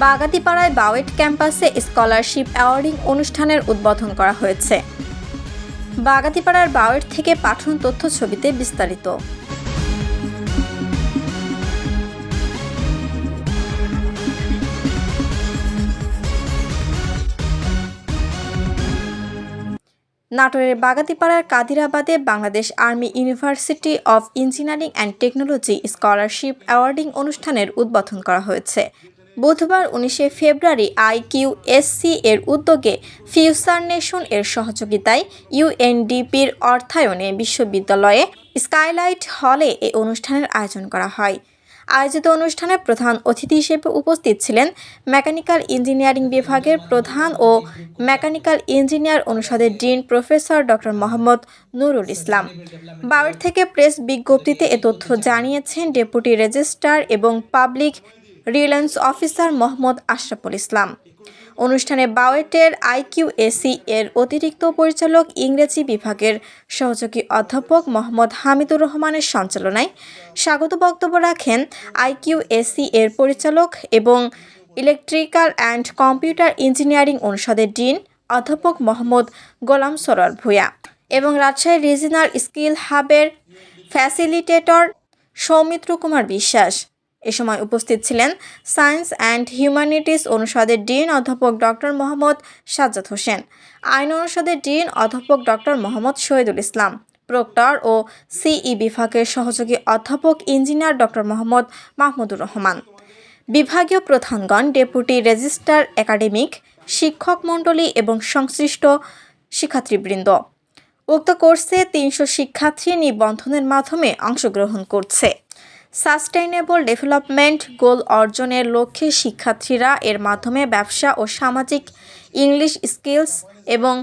বাগাতিপাড়ায় বাওয়েট ক্যাম্পাসে scholarship awarding অনুষ্ঠানের উদ্বোধন করা হয়েছে। বাগাতিপাড়ার বাওয়েট থেকে পাঠন তথ্য ছবিতে বিস্তারিত। নাটোরের বাগাতিপাড়ার কাদিরাবাদে Bangladesh army university of engineering and technology scholarship awarding অনুষ্ঠানের উদ্বোধন করা হয়েছে। বুধবার উনিশে ফেব্রুয়ারি আইকিউএসসি এর উদ্যোগে ফিউচার নেশন এর সহযোগিতায় ইউএনডিপির অর্থায়নে বিশ্ববিদ্যালয়ে স্কাইলাইট হলে এই অনুষ্ঠানের আয়োজন করা হয়। আয়োজিত অনুষ্ঠানে প্রধান অতিথি হিসেবে উপস্থিত ছিলেন মেকানিক্যাল ইঞ্জিনিয়ারিং বিভাগের প্রধান ও মেকানিক্যাল ইঞ্জিনিয়ার অনুষদের dean professor doctor Mohammad Nurul Islam. বাওয়ের থেকে প্রেস বিজ্ঞপ্তিতে এ তথ্য জানিয়েছেন ডেপুটি রেজিস্ট্রার এবং public relations officer Mohammad Ashraful Islam. অনুষ্ঠানে বাওয়েটের আইকিউএসি এর অতিরিক্ত পরিচালক ইংরেজি বিভাগের সহযোগী অধ্যাপক মোহাম্মদ হামিদুর রহমানের সঞ্চালনায় স্বাগত বক্তব্য রাখেন আইকিউএসি এর পরিচালক এবং ইলেকট্রিক্যাল অ্যান্ড কম্পিউটার ইঞ্জিনিয়ারিং অনুষদের ডিন অধ্যাপক মোহাম্মদ গোলাম সরোয়ার ভূঁইয়া এবং রাজশাহী রিজিনাল স্কিল হাবের ফ্যাসিলিটেটর সৌমিত্র কুমার বিশ্বাস। এ সময় উপস্থিত ছিলেন সায়েন্স অ্যান্ড হিউম্যানিটিস অনুষদের ডিন অধ্যাপক ডক্টর মোহাম্মদ সাজ্জাদ হোসেন, আইন অনুষদের ডিন অধ্যাপক ডক্টর মোহাম্মদ শহীদুল ইসলাম, প্রক্টর ও সিই বিভাগের সহযোগী অধ্যাপক ইঞ্জিনিয়ার ডক্টর মোহাম্মদ মাহমুদুর রহমান, বিভাগীয় প্রধানগণ, ডেপুটি রেজিস্ট্রার একাডেমিক, শিক্ষক মণ্ডলী এবং সংশ্লিষ্ট শিক্ষার্থীবৃন্দ। উক্ত কোর্সে তিনশো শিক্ষার্থী নিবন্ধনের মাধ্যমে অংশগ্রহণ করছে। সাস্টেইনেবল ডেভেলপমেন্ট গোল অর্জনের লক্ষ্যে শিক্ষার্থীরা এর মাধ্যমে ব্যবসা ও সামাজিক ইংলিশ স্কিলস এবং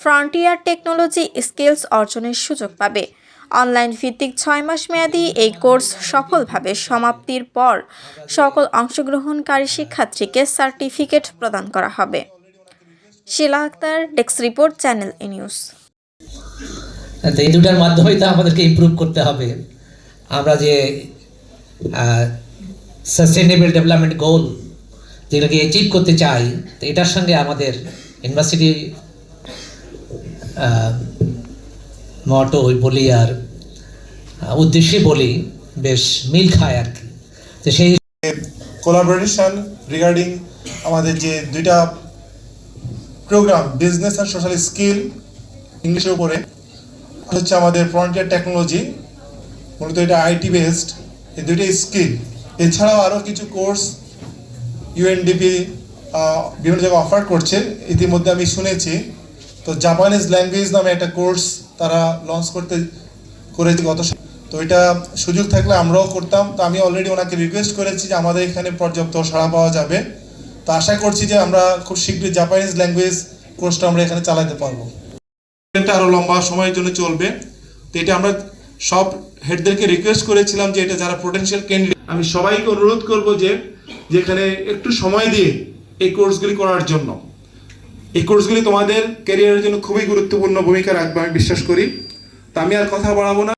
ফ্রন্টিয়ার টেকনোলজি স্কিলস অর্জনের সুযোগ পাবে। অনলাইন ভিত্তিক ছয় মাস মেয়াদী এই কোর্স সফলভাবে সমাপ্তির পর সকল অংশগ্রহণকারী শিক্ষার্থীকে সার্টিফিকেট প্রদান করা হবে। Shila Akter, desk report, channel E news. এই দুটার মাধ্যমেই তো আমাদেরকে ইমপ্রুভ করতে হবে। আমরা যে সাস্টেনেবল ডেভেলপমেন্ট গোল যেগুলোকে অ্যাচিভ করতে চাই, তো এটার সঙ্গে আমাদের ইউনিভার্সিটি মটো বলি আর উদ্দেশ্যে বলি, বেশ মিল খায় আর কি। তো সেই কোলাবোরেশন রিগার্ডিং আমাদের যে দুইটা প্রোগ্রাম বিজনেস আর সোশ্যাল স্কিল ইংলিশের উপরে হচ্ছে আমাদের ফ্রন্টিয়ার টেকনোলজি মূলত এটা আইটি বেসড এই দুইটা স্কিল। এছাড়াও আরও কিছু কোর্স ইউএনডিপি বিভিন্ন জায়গায় অফার করছে। ইতিমধ্যে আমি শুনেছি, তো জাপানিজ ল্যাঙ্গুয়েজ নামে একটা কোর্স তারা লঞ্চ করতে, করেছে গত তো এটা সুযোগ থাকলে আমরাও করতাম। তো আমি অলরেডি ওনাকে রিকোয়েস্ট করেছি যে আমাদের এখানে পর্যাপ্ত সাড়া পাওয়া যাবে। তো আশা করছি যে আমরা খুব শীঘ্রই জাপানিজ ল্যাঙ্গুয়েজ কোর্সটা আমরা এখানে চালাতে পারব। এটা আরও লম্বা সময়ের জন্য চলবে। তো এটা আমরা সব হেডদেরকে রিকোয়েস্ট করেছিলাম যে এটা যারা পোটেনশিয়াল ক্যান্ডিডেট আমি সবাইকে অনুরোধ করব যে যেখানে একটু সময় দিয়ে এই কোর্সগুলি করার জন্য। এই কোর্সগুলি তোমাদের ক্যারিয়ারের জন্য খুবই গুরুত্বপূর্ণ ভূমিকা রাখবে, আমি বিশ্বাস করি। তা আমি আর কথা বাড়াবো না।